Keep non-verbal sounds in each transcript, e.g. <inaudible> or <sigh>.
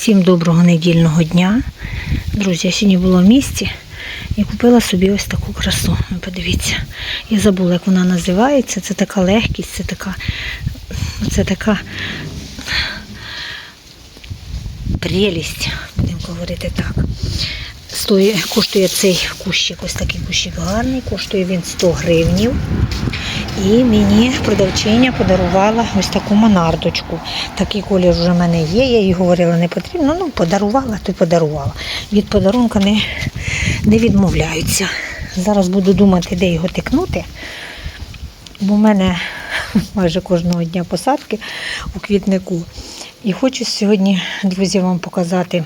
Всім доброго недільного дня. Друзі, я сьогодні була в місті і купила собі ось таку красу. Подивіться. Я забула, як вона називається. Це така легкість, це така, це така прелість, будемо говорити так. Стоїть, коштує цей кущик, ось такий кущик гарний, коштує він 100 гривнів. І мені продавчиня подарувала ось таку монардочку. Такий колір вже в мене є, я їй говорила, не потрібно. Ну, подарувала, то й подарувала. Від подарунка не, не відмовляються. Зараз буду думати, де його тикнути. Бо в мене <laughs> майже кожного дня посадки у квітнику. І хочу сьогодні, друзі, вам показати.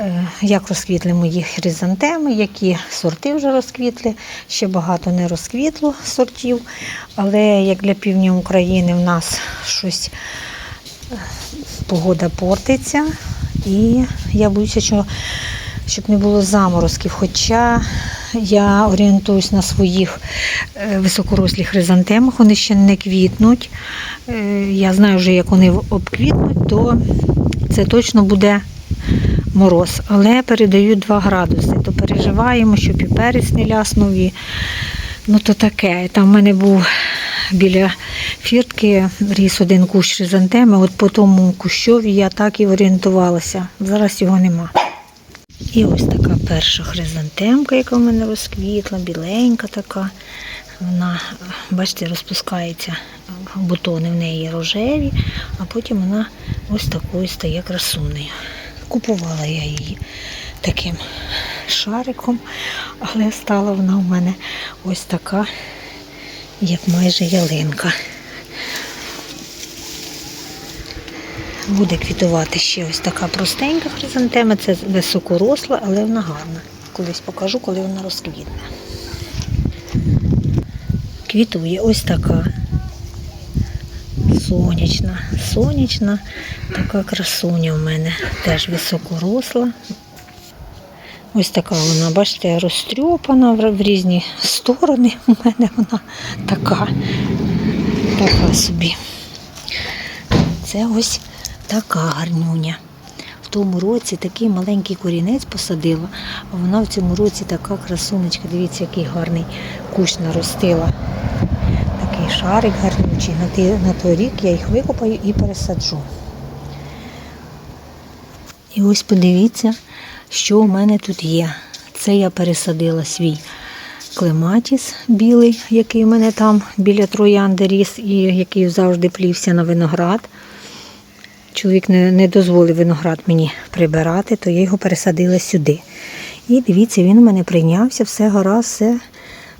Е, Як розквітли мої хризантеми, які сорти вже розквітли. Ще багато не розквітло сортів, але як для півдня України в нас щось е, погода портиться. І я боюся, що щоб не було заморозків. Хоча я орієнтуюсь на своїх е, високорослих хризантемах, вони ще не квітнуть. Я знаю вже, як вони обквітнуть, то це точно буде мороз, але передають 2 градуси. То переживаємо, щоб і перець не ляснув. І... Ну то таке. Там в мене був біля фіртки ріс один кущ хризантеми. От по тому кущові я так і орієнтувалася. Зараз його нема. І ось така перша хризантемка, яка в мене розквітла, біленька така. Вона, бачите, розпускається, бутони в неї рожеві, а потім вона ось такою стає красунею. Купувала я її таким шариком, але стала вона в мене ось така, як майже ялинка. Буде квітувати ще ось така простенька хризантема, це високоросла, але вона гарна. Колись покажу, коли вона розквітне. Квітує ось така сонячна, сонячна, така красуня в мене теж високоросла. Ось така вона, бачите, розтрьопана в різні сторони. У мене вона така, така собі. Це ось така гарнюня. В тому році такий маленький корінець посадила, а вона в цьому році така красунечка. Дивіться, який гарний кущ наростила. Такий шарик гарнючий. На той, на той рік я їх викопаю і пересаджу. І ось подивіться, що у мене тут є. Це я пересадила свій клематіс білий, який у мене там біля троянди ріс і який завжди плівся на виноград. Чоловік не, не дозволив виноград мені прибирати, то я його пересадила сюди. І дивіться, він у мене прийнявся, все гаразд, все,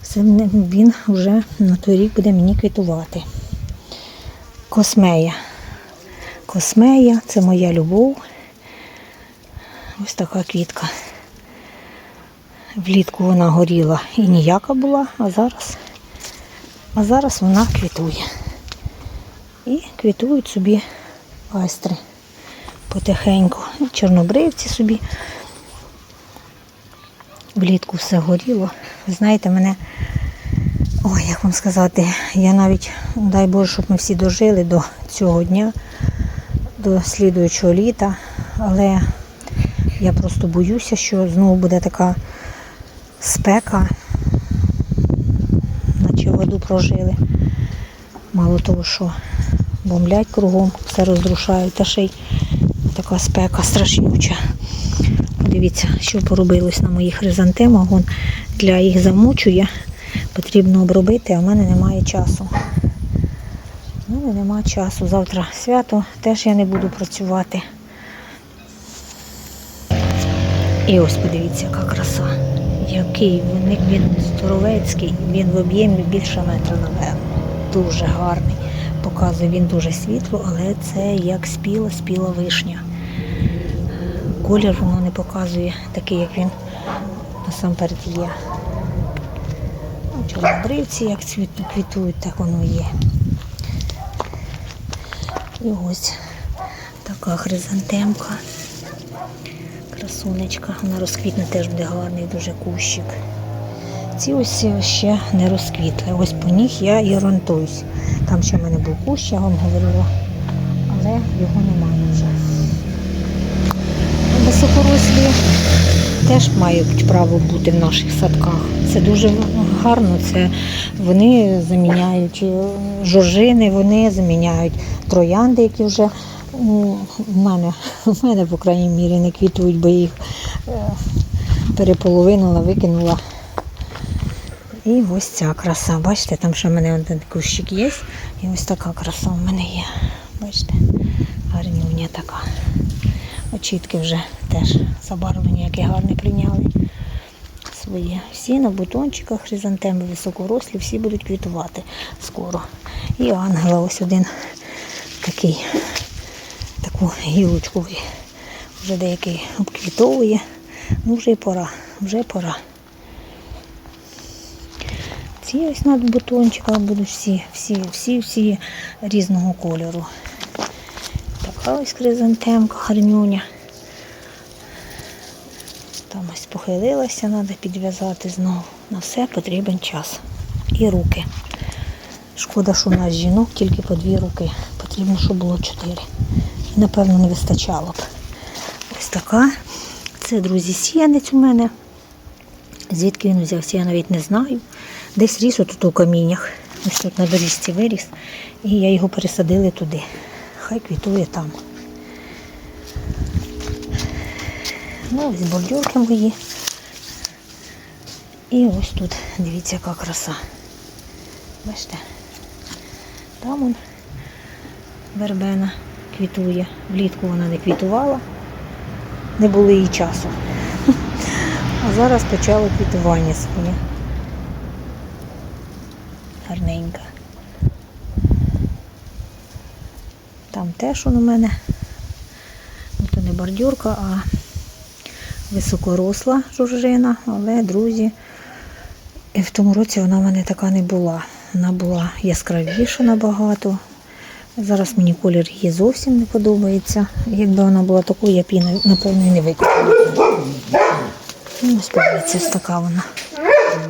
все він вже на той рік буде мені квітувати. Космея. Космея це моя любов. Ось така квітка. Влітку вона горіла і ніяка була, а зараз, а зараз вона квітує. І квітують собі айстри потихеньку. Чорнобривці собі. Влітку все горіло. Знаєте, мене, ой, як вам сказати, я навіть, дай Боже, щоб ми всі дожили до цього дня, до слідуючого літа, але я просто боюся, що знову буде така спека, наче воду прожили. Мало того, що бомблять кругом, все розрушають, та ще й така спека страшнюча. Подивіться, що поробилось на моїх хризантемах. Вон для їх замучує, потрібно обробити, а в мене немає часу. У мене немає часу. Завтра свято, теж я не буду працювати. І ось подивіться, яка краса. Який він, він здоровецький, він в об'ємі більше метра, напевно. Дуже гарний. Показує він дуже світло, але це як спіла, спіла вишня. Колір воно не показує такий, як він насамперед є. Ну, Чорнобривці, як квітують, так воно є. І ось така хризантемка. Красунечка, вона розквітне теж буде гарний дуже кущик. Ці ось ще не розквітли. Ось по них я і орієнтуюсь. Там ще в мене був кущ, я вам говорила, але його немає вже. Теж мають право бути в наших садках. Це дуже гарно. Це вони заміняють е, жоржини, вони заміняють троянди, які вже в мене, <laughs> в мене, по крайній мірі, не квітують, бо їх е, переполовинила, викинула. І ось ця краса. Бачите, там ще в мене один кущик є. І ось така краса в мене є. Бачите, гарнюня така. Очітки вже теж забарвлення, яке гарне прийняли своє. Всі на бутончиках хризантеми високорослі, всі будуть квітувати скоро. І ангела ось один такий, таку гілочку вже деякий обквітовує. Ну вже й пора, вже пора. Ці ось над бутончиках будуть всі, всі, всі, всі різного кольору. Така ось хризантемка, гарнюня. Там ось похилилася, треба підв'язати знову. На все потрібен час. І руки. Шкода, що у нас жінок тільки по дві руки. Потрібно, щоб було чотири. І, напевно, не вистачало б. Ось така. Це, друзі, сіянець у мене. Звідки він взявся, я навіть не знаю. Десь ріс отут у каміннях. Ось тут на доріжці виріс. І я його пересадили туди. Хай квітує там. Ну, ось бордюрки мої. І ось тут, дивіться, яка краса. Бачите? Там он вербена квітує. Влітку вона не квітувала, не було їй часу. А зараз почало квітування своє. Гарненька. Там теж он у мене. То не бордюрка, а високоросла жужжина, але, друзі, в тому році вона в мене така не була. Вона була яскравіша набагато. Зараз мені колір її зовсім не подобається. Якби вона була такою, я б її, напевно, і не викупила. Ну, ось подивіться, така вона.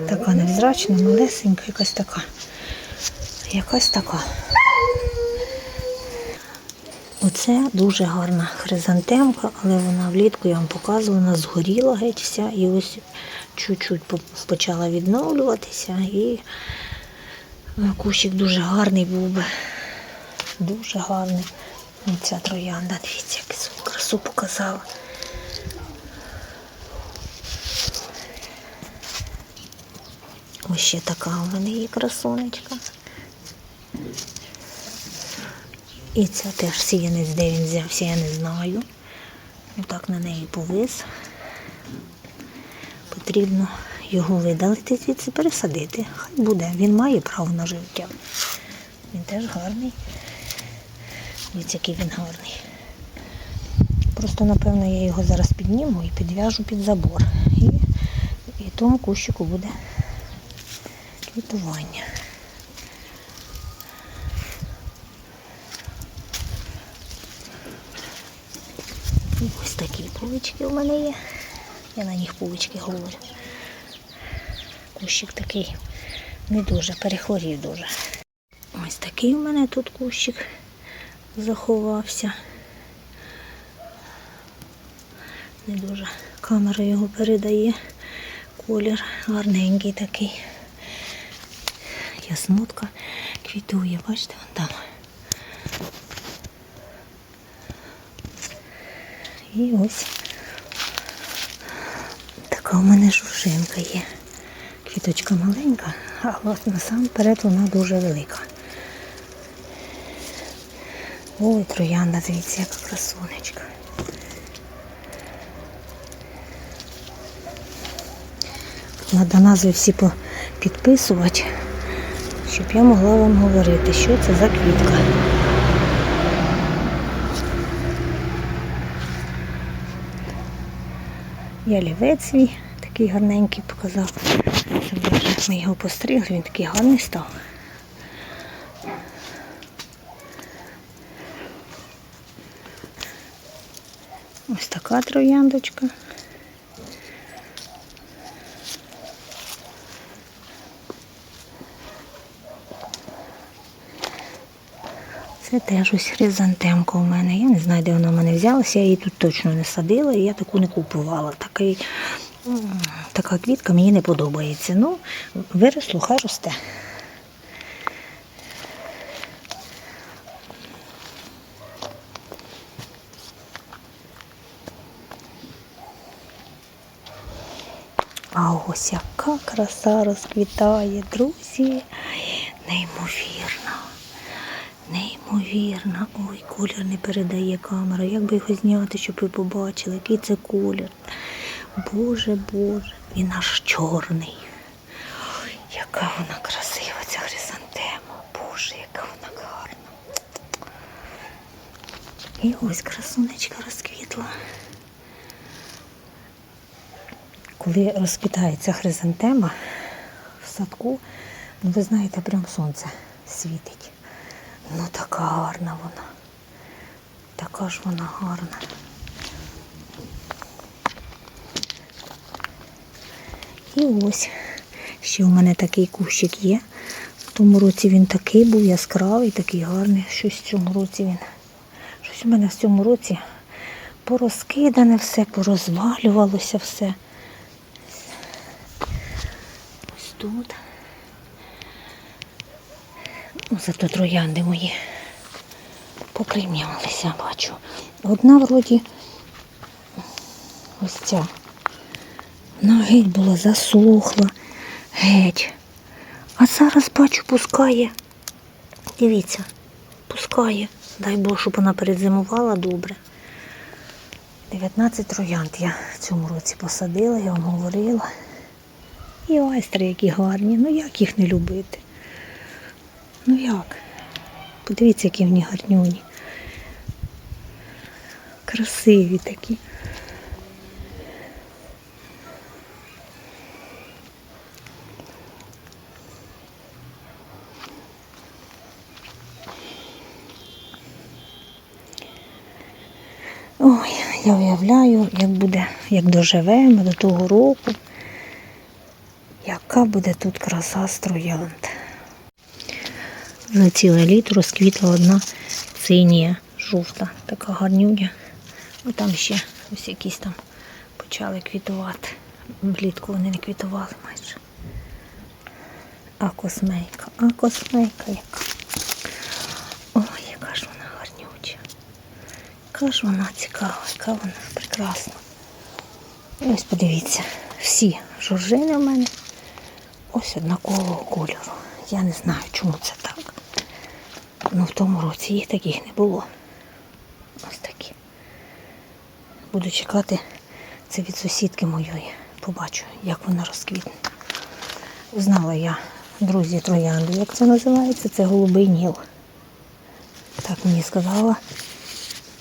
Така невзрачна, малесенька, якась така. Якась така. Оце дуже гарна хризантемка, але вона влітку, я вам показувала, вона згоріла геть вся і ось чуть-чуть почала відновлюватися. І е, кущик дуже гарний був би. Дуже гарний. І ця троянда, дивіться, яку свою красу показала. Ось ще така у мене є красунечка. І це теж сіянець, де він взявся, я не знаю. Отак на неї повис. Потрібно його видалити звідси, пересадити. Хай буде. Він має право на життя. Він теж гарний. Дивіться, який він гарний. Просто, напевно, я його зараз підніму і підв'яжу під забор. І, і тому кущику буде квітування. І ось такі пулички у мене є. Я на них пулички говорю. Кущик такий не дуже, перехворів дуже. Ось такий у мене тут кущик заховався. Не дуже камера його передає. Колір гарненький такий. Яснотка квітує, бачите, вон там. І ось така у мене жужинка є. Квіточка маленька, а от насамперед вона дуже велика. Ой, троянда, дивіться, яка красунечка. Надо назви всі підписувати, щоб я могла вам говорити, що це за квітка. Ялівець свій такий гарненький показав. Ми його постригли, він такий гарний став. Ось така трояндочка. Це теж ось хризантемка у мене. Я не знаю, де вона в мене взялася. Я її тут точно не садила, і я таку не купувала. Такий Така квітка мені не подобається. Ну, виросло, хай росте. А ось яка краса розквітає, друзі. Неймовірно. Неймовірно. Ой, колір не передає камера. Як би його зняти, щоб ви побачили, який це колір. Боже, Боже, він аж чорний. Ой, яка вона красива, ця хризантема. Боже, яка вона гарна. І ось красунечка розквітла. Коли розквітається хризантема в садку, ну ви знаєте, прям сонце світить. Ну така гарна вона. Така ж вона гарна. І ось ще у мене такий кущик є. В тому році він такий був яскравий, такий гарний. Щось в цьому році він. Щось у мене в цьому році порозкидане все, порозвалювалося все. Ось тут. Ну, Зато троянди мої покремнялися, бачу. Одна вроді ось ця. Вона геть була засохла. Геть. А зараз бачу, пускає. Дивіться, пускає. Дай Бог, щоб вона передзимувала добре. 19 троянд я в цьому році посадила, я вам говорила. І айстри, які гарні. Ну як їх не любити? Ну як? Подивіться, які вони гарнюні. Красиві такі. Ой, я уявляю, як буде, як доживемо до того року, яка буде тут краса з. За ціле літо розквітла одна синя, жовта, така гарнюня. Ну там ще ось якісь там почали квітувати. Влітку вони не квітували майже. А космейка, а космейка яка. Ой, яка ж вона гарнюча. Яка ж вона цікава, яка вона прекрасна. Ось подивіться, всі жоржини в мене ось однакового кольору. Я не знаю, чому це так. Ну в тому році їх таких не було. Ось такі. Буду чекати це від сусідки моєї. Побачу, як вона розквітне. Знала я, друзі, троянду, як це називається, це голубий ніл. Так мені сказала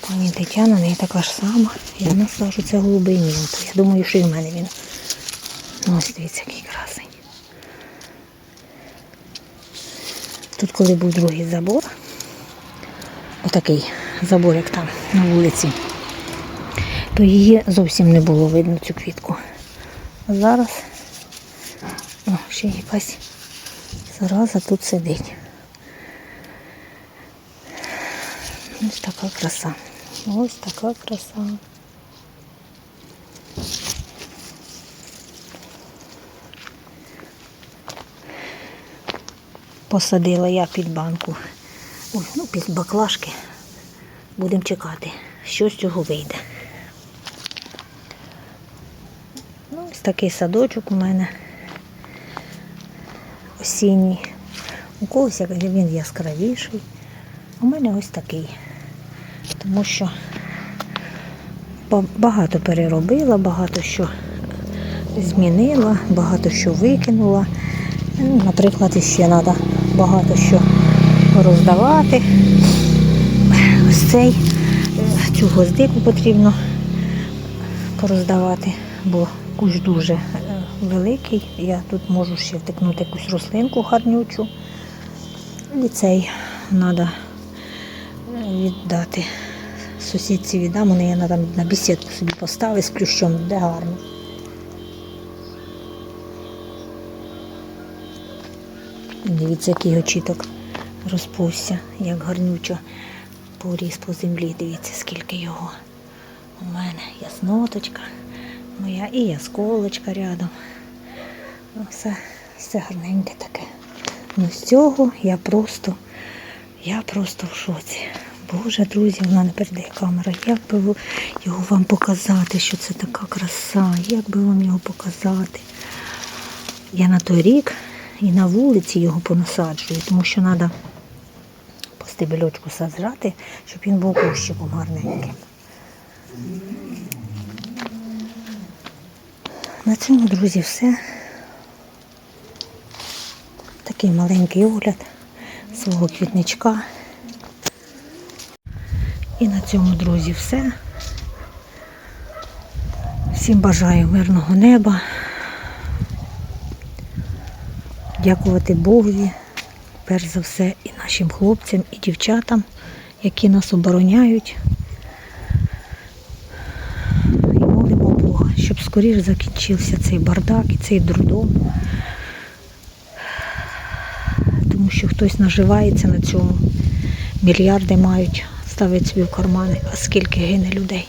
пані Тетяна, неї така ж сама. І вона сказала, що це голубий ніл. Я думаю, що і в мене він. Ну, ось дивіться, який красень. Тут, коли був другий забор, отакий забор, як там на вулиці, то її зовсім не було видно цю квітку. А зараз о, ще якась зараза тут сидить. Ось така краса. Ось така краса. Посадила я під банку. Ой, ну під баклажки. Будемо чекати, що з цього вийде. Ну, ось такий садочок у мене осінній. У когось він яскравіший. У мене ось такий. Тому що багато переробила, багато що змінила, багато що викинула. Ну, Наприклад, ще треба багато що роздавати. Ось цей, цю гвоздику потрібно пороздавати, бо кущ дуже е, великий. Я тут можу ще втикнути якусь рослинку гарнючу. І цей треба віддати. Сусідці віддам, вони я там, на бесідку собі поставив з плющом, де гарно. Дивіться, який очіток розпувся, як гарнючо поріс по землі. Дивіться, скільки його. У мене ясноточка, моя і ясколочка рядом. Ну, все, все гарненьке таке. Ну з цього я просто, я просто в шоці. Боже, друзі, вона не передає камера. Як би його вам показати, що це така краса, як би вам його показати. Я на той рік і на вулиці його понасаджую, тому що треба стебельочку саджати, щоб він був кущиком гарненьким. На цьому, друзі, все. Такий маленький огляд свого квітничка. І на цьому, друзі, все. Всім бажаю мирного неба. Дякувати Богові, перш за все, і нашим хлопцям, і дівчатам, які нас обороняють. І молимо Бога, щоб скоріше закінчився цей бардак і цей дурдом. Тому що хтось наживається на цьому. Мільярди мають, ставить собі в кармани, а скільки гине людей.